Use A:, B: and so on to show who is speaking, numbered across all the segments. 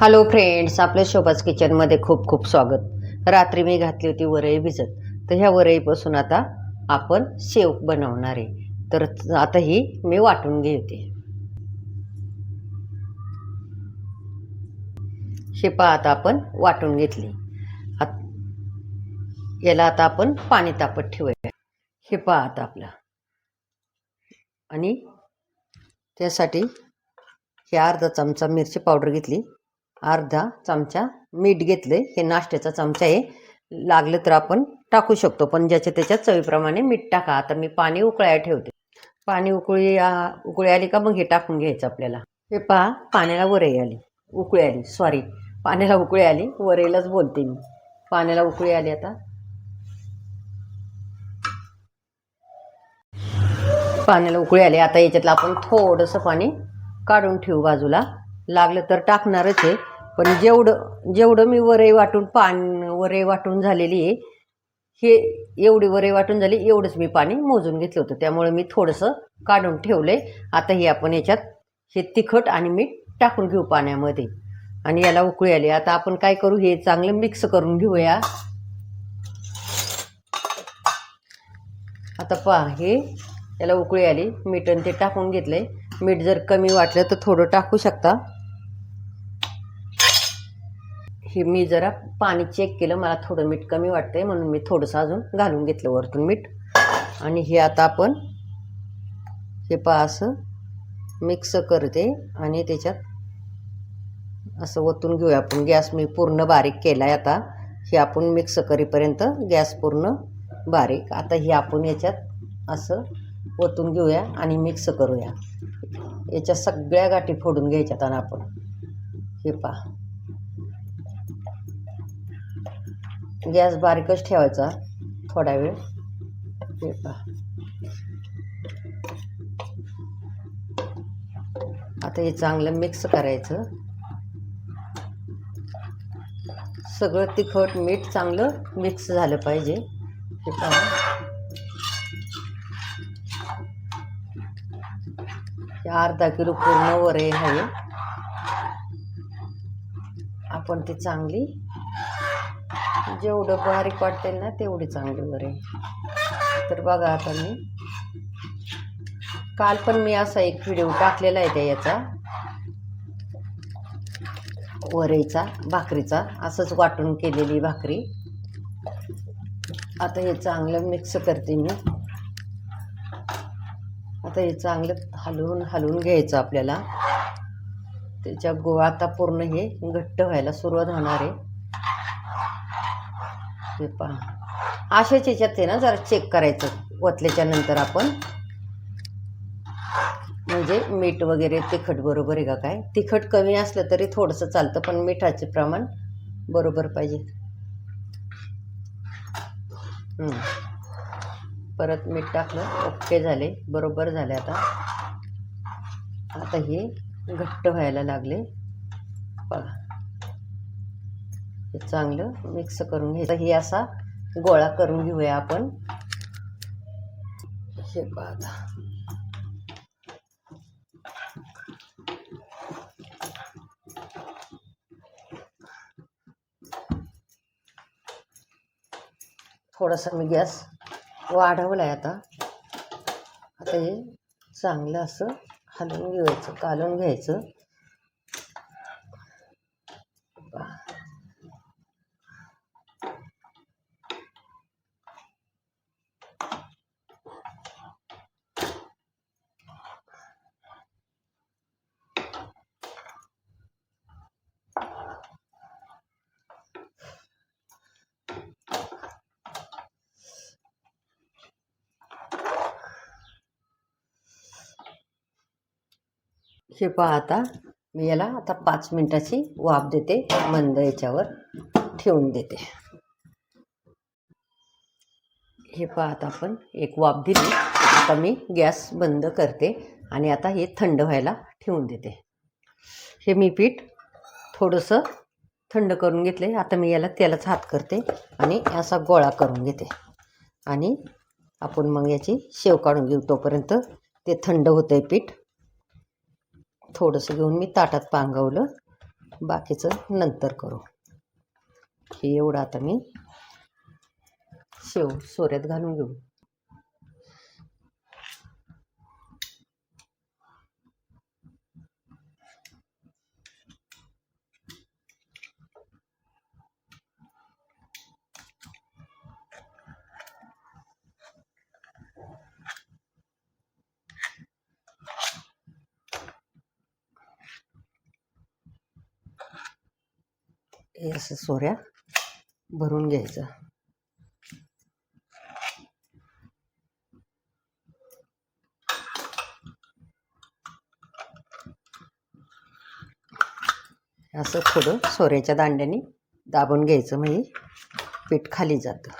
A: Hello friends आपल्या शोभाच किचनमध्ये खूप खूप स्वागत. रात्री मी घातली होती वरई भिजत. तर ह्या वरईपासून आता आपण शेव बनवणार आहे. तर आता ही मी वाटून घेते. हे आता आपण वाटून घेतली. याला आता आपण पाणी तापत ठेवूया. हे आता आपलं. आणि त्यासाठी हे अर्धा चमचा मिरची पावडर घेतली. अर्धा चमचा मीठ घेतले. हे नाश्त्याचा चमचा आहे. लागलं तर आपण टाकू शकतो पण ज्याच्या त्याच्या चवीप्रमाणे मीठ टाका. आता मी पाणी उकळायला ठेवते. पाणी उकळी उकळी आली का मग हे टाकून घ्यायचं आपल्याला. हे पहा पाण्याला वरई आली. उकळी आली सॉरी पाण्याला उकळी आली. वरईलाच बोलते मी. पाण्याला उकळी आली आता. पाण्याला उकळी आली. आता याच्यातलं आपण थोडंसं पाणी काढून ठेवू बाजूला. लागलं तर टाकणारच आहे. पण जेवढं जेवढं मी वरई वाटून पान वरई वाटून झालेली आहे हे एवढी वरई वाटून झाली एवढंच मी पाणी मोजून घेतलं होतं. त्यामुळे मी थोडंसं काढून ठेवलं आहे आता हे आपण याच्यात हे तिखट आणि मीठ टाकून घेऊ पाण्यामध्ये. आणि याला उकळी आली. आता आपण काय करू हे चांगलं मिक्स करून घेऊया. आता पहा हे याला उकळी आली. मीठ आणि ते टाकून घेतलंय. मीठ जर कमी वाटलं तर थोडं टाकू शकता. की मी जरा पाणी चेक केलं मला थोडं मीठ कमी वाटतंय म्हणून मी थोडंसं अजून घालून घेतलं वरतून मीठ. आणि हे आता आपण हे पहा असं मिक्स करते आणि त्याच्यात असं ओतून घेऊया आपण. गॅस मी पूर्ण बारीक केला आहे आता. हे आपण मिक्स करीपर्यंत गॅस पूर्ण बारीक. आता हे आपण याच्यात असं ओतून घेऊया आणि मिक्स करूया. याच्या सगळ्या गाठी फोडून घ्यायच्यात आणि आपण. हे पहा. गॅस बारीकच ठेवायचा थोडा वेळ. हे आता हे चांगलं मिक्स करायचं. सगळं तिखट मीठ चांगलं मिक्स झालं पाहिजे. हे पहा. अर्धा किलो पूर्ण वरे आहे. आपण ती चांगली जेवढं बारीक वाटते ना तेवढी चांगली बरे तर बघा आता मी. काल पण मी असा एक व्हिडिओ टाकलेला आहे त्या याचा वरईचा भाकरीचा. असंच वाटून केलेली भाकरी. आता हे चांगलं मिक्स करते मी. आता हे चांगलं हलवून हलवून घ्यायचं आपल्याला. त्याच्या गोळा आता पूर्ण हे घट्ट व्हायला सुरुवात होणार आहे. हे पहा. अशाच याच्यात आहे ना जरा चेक करायचं. ओतल्याच्या नंतर आपण. म्हणजे मीठ वगैरे तिखट बरोबर आहे का काय? तिखट कमी असलं तरी थोडंसं चालतं पण मिठाचे प्रमाण बरोबर पाहिजे. परत मीठ टाकलं ओके झाले बरोबर झाले आता. आता हे घट्ट व्हायला लागले. बघा. हे चांगलं मिक्स करून घ्यायचं. हे असा गोळा करून घेऊया आपण. हे बघा. थोडासा मी गॅस वाढवला आहे आता. आता हे चांगलं असं हलवून घ्यायचं कालून घ्यायचं. हे पहा आता. मी याला आता पाच मिनटाची वाफ देते. मंद याच्यावर ठेवून देते. हे पहा आता आपण एक वाफ दिली. आता मी गॅस बंद करते आणि आता हे थंड व्हायला ठेवून देते. हे मी पीठ थोडंसं थंड करून घेतले. आता मी याला तेलाच हात करते आणि असा गोळा करून घेते. आणि आपण मग याची शेव काढून घेऊ तोपर्यंत ते थंड होतं आहे पीठ. थोडंसं घेऊन मी ताटात पांगवलं. बाकीचं नंतर करू. हे एवढं आता मी शेव सोऱ्यात घालून घेऊ. हे असं सोऱ्या भरून घ्यायचं. असं थोडं सोऱ्याच्या दांड्याने दाबून घ्यायचं म्हणजे पीठ खाली जातं.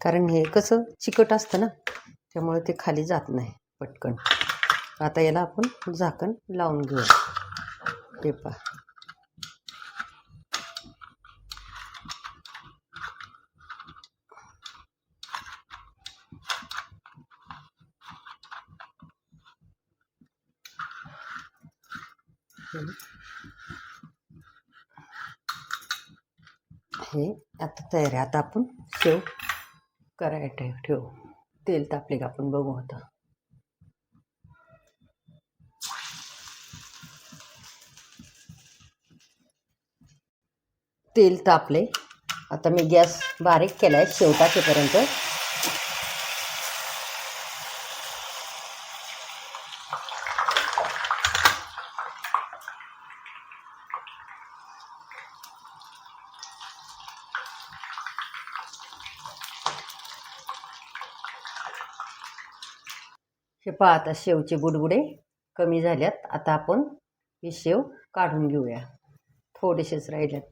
A: कारण हे कसं चिकट असतं ना त्यामुळे ते खाली जात नाही पटकन. आता याला आपण झाकण लावून घेऊ हे पहा हे आता तयार आहे. आता आपण शेव करायला ठेव ठेवू. तेल तापले का आपण बघू आता. तेल तापले. आता मी गॅस बारीक केला आहे शेव टाकेपर्यंत हे पहा आता शेवचे बुडबुडे कमी झाल्यात. आता आपण ही शेव काढून घेऊया. थोडेसेच राहिल्यात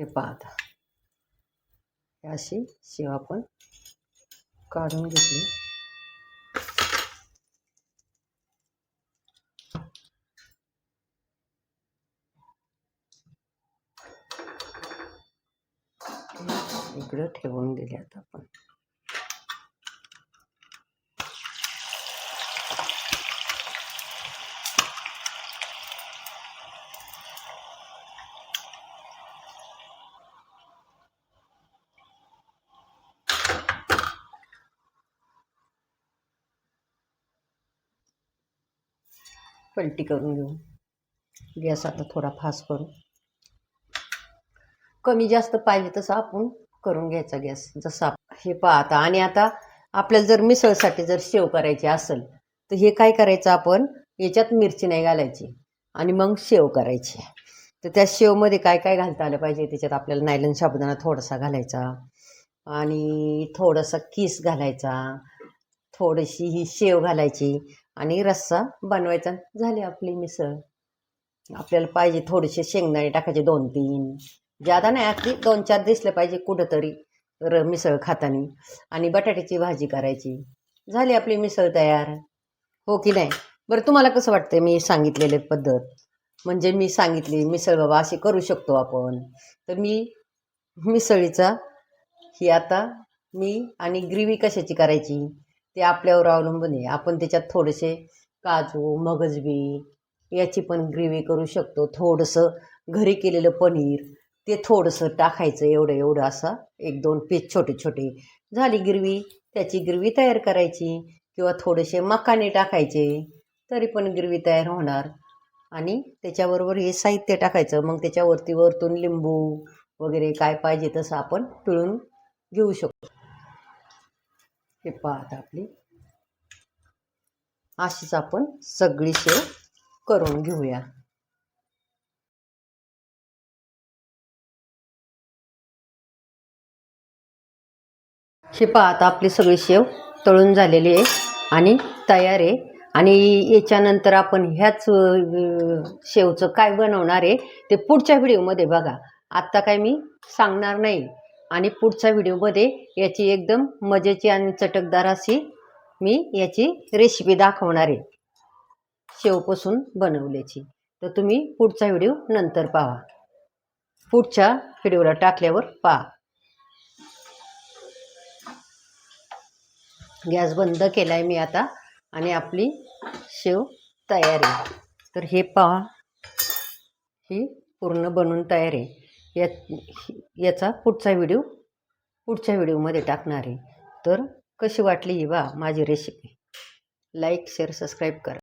A: हे पाहता. अशी शेव आपण काढून घेतली. इकडं ठेवून दिले आता आपण. पलटी करून घेऊ. गॅस आता थोडा फास्ट करू. कमी जास्त पाहिजे तसं आपण करून घ्यायचा गॅस. जसा हे पहा आता आणि आता आपल्याला जर मिसळसाठी जर शेव करायची असेल तर हे काय करायचं आपण? याच्यात मिरची नाही घालायची आणि मग शेव करायची. तर त्या शेवमध्ये काय काय घालता आलं पाहिजे? त्याच्यात आपल्याला नायलन साबुदाणा थोडासा घालायचा आणि थोडासा किस घालायचा. थोडीशी ही शेव घालायची. आणि रस्सा बनवायचा. झाली आपली मिसळ. आपल्याला पाहिजे थोडेसे शेंगदाणे टाकायचे दोन तीन. जादा नाही अगदी दोन चार दिसले पाहिजे कुठंतरी र मिसळ खातानी. आणि बटाट्याची भाजी करायची. झाली आपली मिसळ तयार. हो की नाही? बरं तुम्हाला कसं वाटतं मी सांगितलेले पद्धत? म्हणजे मी सांगितली मिसळ बाबा अशी करू शकतो आपण. तर मी मिसळीचा ही आता मी आणि ग्रेव्ही कशाची करायची? ते आपल्यावर अवलंबून आहे. आपण त्याच्यात थोडेसे काजू मगजबी याची पण ग्रेव्ही करू शकतो. थोडंसं घरी केलेलं पनीर ते थोडंसं टाकायचं एवढं एवढं असं एक दोन पीस छोटे छोटे. झाली गिरवी त्याची गिरवी तयार करायची किंवा थोडेसे मकाने टाकायचे तरी पण गिरवी तयार होणार. आणि त्याच्याबरोबर हे साहित्य टाकायचं. मग त्याच्यावरती वरतून लिंबू वगैरे काय पाहिजे तसं आपण पिळून घेऊ शकतो. हे पाहत आपली. अशीच आपण सगळी शेव करून घेऊया. हे पाहता आपली सगळी शेव तळून झालेली आहे आणि तयार आहे. आणि याच्यानंतर आपण ह्याच शेवचं काय बनवणार आहे ते पुढच्या व्हिडिओमध्ये बघा. आत्ता काय मी सांगणार नाही. आणि पुढच्या व्हिडिओमध्ये याची एकदम मजेची आणि चटकदार अशी मी याची रेसिपी दाखवणार आहे. शेवपासून बनवल्याची. तर तुम्ही पुढचा व्हिडिओ नंतर पाहा. पुढच्या व्हिडिओला टाकल्यावर पहा. गॅस बंद केला आहे मी आता आणि आपली शेव तयार आहे. तर हे पहा. ही पूर्ण बनवून तयार आहे. या याचा पुढचा व्हिडिओ पुढच्या व्हिडिओमध्ये टाकणार आहे. तर कशी वाटली ही बा माझी रेसिपी लाईक शेअर सबस्क्राईब करा.